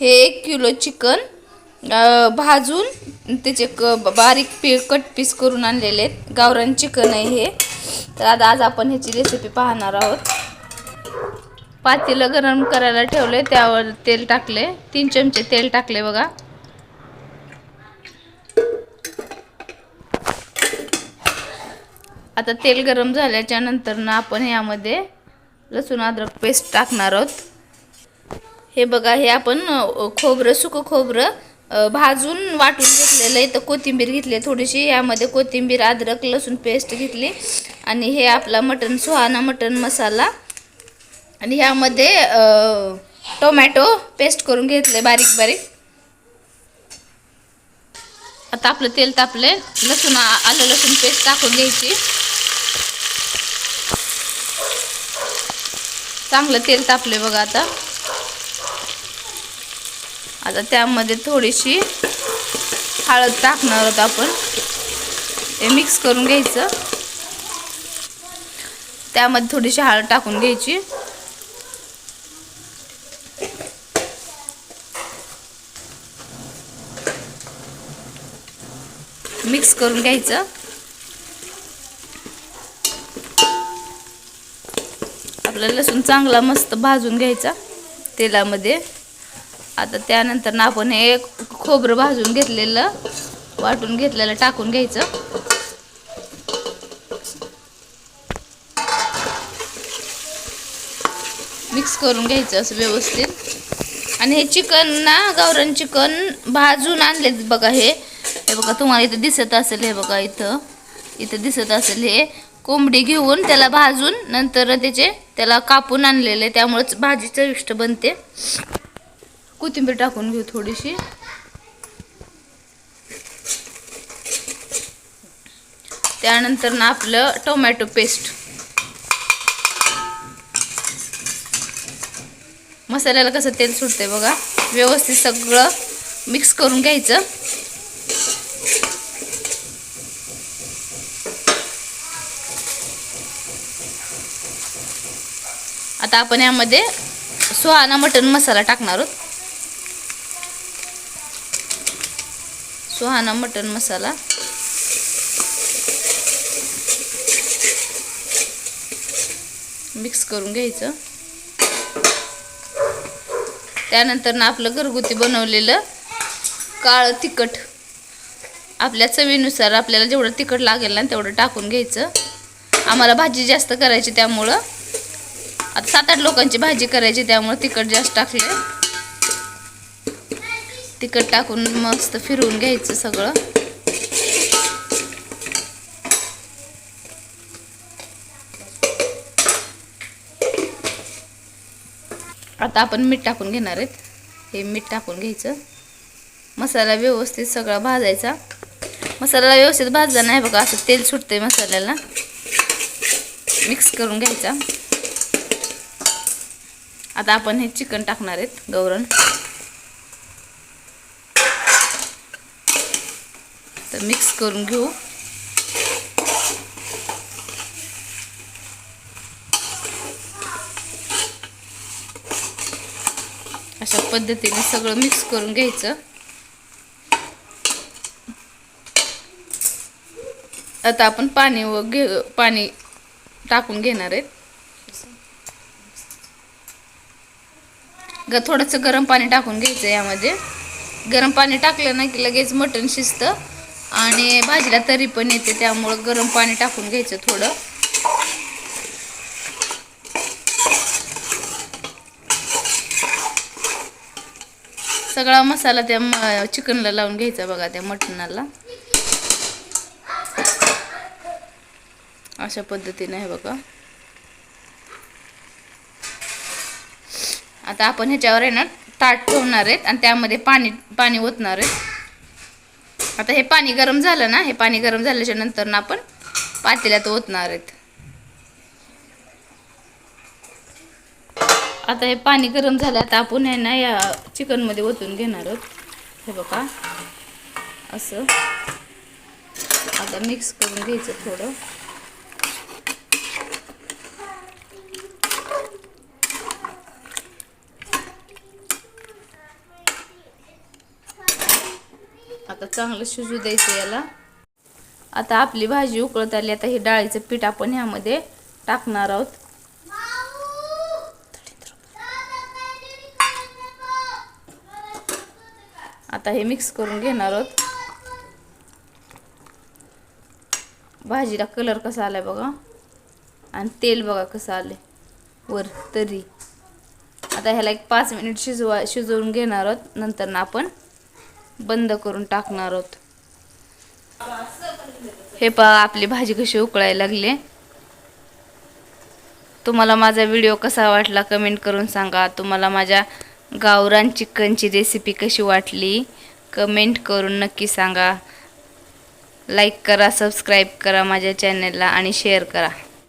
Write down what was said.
हे एक kilo chicken भाजून त्याचे क बारीक पी कट पीस करून आणलेले आहेत. गावरान चिकन आहे हे. तर आता आज आपण ह्याची रेसिपी पाहणार आहोत. पातेलं गरम करायला ठेवले त्यावर तेल टाकले तीन चमचे तेल टाकले बघा. आता तेल गरम झाल्याच्यानंतर ना आपण यामध्ये लसूण अद्रक पेस्ट टाकणार आहोत. हे बघा हे आपण खोबरं सुकं खोबरं भाजून वाटून घेतलेलं आहे. तर कोथिंबीर घेतली आहे थोडीशी. यामध्ये कोथिंबीर अद्रक लसूण पेस्ट घेतली. आणि हे आपला मटन सुहाना मटन मसाला. आणि ह्यामध्ये टोमॅटो पेस्ट करून घेतले बारीक बारीक. आता आपलं तेल तापले लसूण आ- आलं लसूण पेस्ट टाकून घ्यायची. चांगलं तेल तापले बघा आता. आता त्यामध्ये थोडीशी हळद टाकणार आहोत आपण. ते मिक्स करून घ्यायचं. त्यामध्ये थोडीशी हळद टाकून घ्यायची. मिक्स करून घ्यायचं. आपला लसूण चांगला मस्त भाजून घ्यायचा तेलामध्ये. आता त्यानंतर ना आपण हे खोबरं भाजून घेतलेलं वाटून घेतलेलं टाकून घ्यायचं. मिक्स करून घ्यायचं असं व्यवस्थित. आणि हे चिकन ना गावरान चिकन भाजून आणले बघा हे. हे बघा तुम्हाला इथं दिसत असेल हे बघा इथं. इथं दिसत असेल हे. कोंबडी घेऊन त्याला भाजून नंतर त्याचे त्याला कापून आणलेले त्यामुळेच भाजी चविष्ट बनते. कोथिंबीर टाकून घेऊ थोडीशी. त्यानंतर ना आपलं टोमॅटो पेस्ट. मसाल्याला कसं तेल सुटतंय बघा. व्यवस्थित सगळं मिक्स करून घ्यायचं. आता आपण यामध्ये सुहाना मटन मसाला टाकणार आहोत. सुहाना मटन मसाला. मिक्स करून घ्यायचं. त्यानंतर ना आपलं घरगुती बनवलेलं काळं तिखट आपल्या चवीनुसार आपल्याला जेवढं तिखट लागेल ना तेवढं टाकून घ्यायचं. आम्हाला भाजी जास्त करायची त्यामुळं. आता सात आठ लोकांची भाजी करायची त्यामुळं तिखट जास्त टाकले तिखट टाकून मस्त फिरवून घ्यायचं सगळं. आता आपण मीठ टाकून घेणार आहेत. हे मीठ टाकून घ्यायचं. मसाला व्यवस्थित सगळा भाजायचा. मसाला व्यवस्थित भाजला नाही बघा असं तेल सुटतंय मसाल्याला. मिक्स करून घ्यायचा. आता आपण हे चिकन टाकणार आहेत गौरण तर मिक्स करून घेऊ. अशा पद्धतीने सगळं मिक्स करून घ्यायचं. आता आपण पाणी व घे पाणी टाकून घेणार आहेत ग थोडंसं गरम पाणी टाकून घ्यायचं यामध्ये. गरम पाणी टाकलं ना की लगेच मटण शिजतं. आणि भाजीला तरी पण येते त्यामुळं गरम पाणी टाकून घ्यायचं थोडं. सगळा मसाला त्या चिकनला लावून घ्यायचा बघा त्या मटणाला. अशा पद्धतीने आहे बघा. आता आपण ह्याच्यावर आहे ना ताट ठेवणार आहेत आणि त्यामध्ये पाणी पाणी ओतणार आहेत. आता हे पाणी गरम झालं ना हे पाणी गरम झाल्याच्यानंतर ना आपण पातेल्यात ओतणार आहेत. आता हे पाणी गरम झालं आता आपण आहे ना या चिकनमध्ये ओतून घेणार आहोत. हे बघा असं. आता मिक्स करून घ्यायचं थोडं. आता चांगलं शिजू द्यायचं याला. आता आपली भाजी उकळत आली. आता हे डाळीचं पीठ आपण ह्यामध्ये टाकणार आहोत. आता हे मिक्स करून घेणार आहोत. भाजीला कलर कसा आलाय बघा. आणि तेल बघा कसं आले वर तरी. आता ह्याला एक पाच मिनिट शिजवा शिजवून घेणार आहोत. नंतर ना आपण बंद करून टाकणार आहोत. हे पहा आपली भाजी कशी उकळायला लागली. तुम्हाला माझा व्हिडिओ कसा वाटला कमेंट करून सांगा. तुम्हाला माझ्या गावरान चिकनची रेसिपी कशी वाटली कमेंट करून नक्की सांगा. लाईक करा सबस्क्राईब करा माझ्या चॅनलला आणि शेअर करा.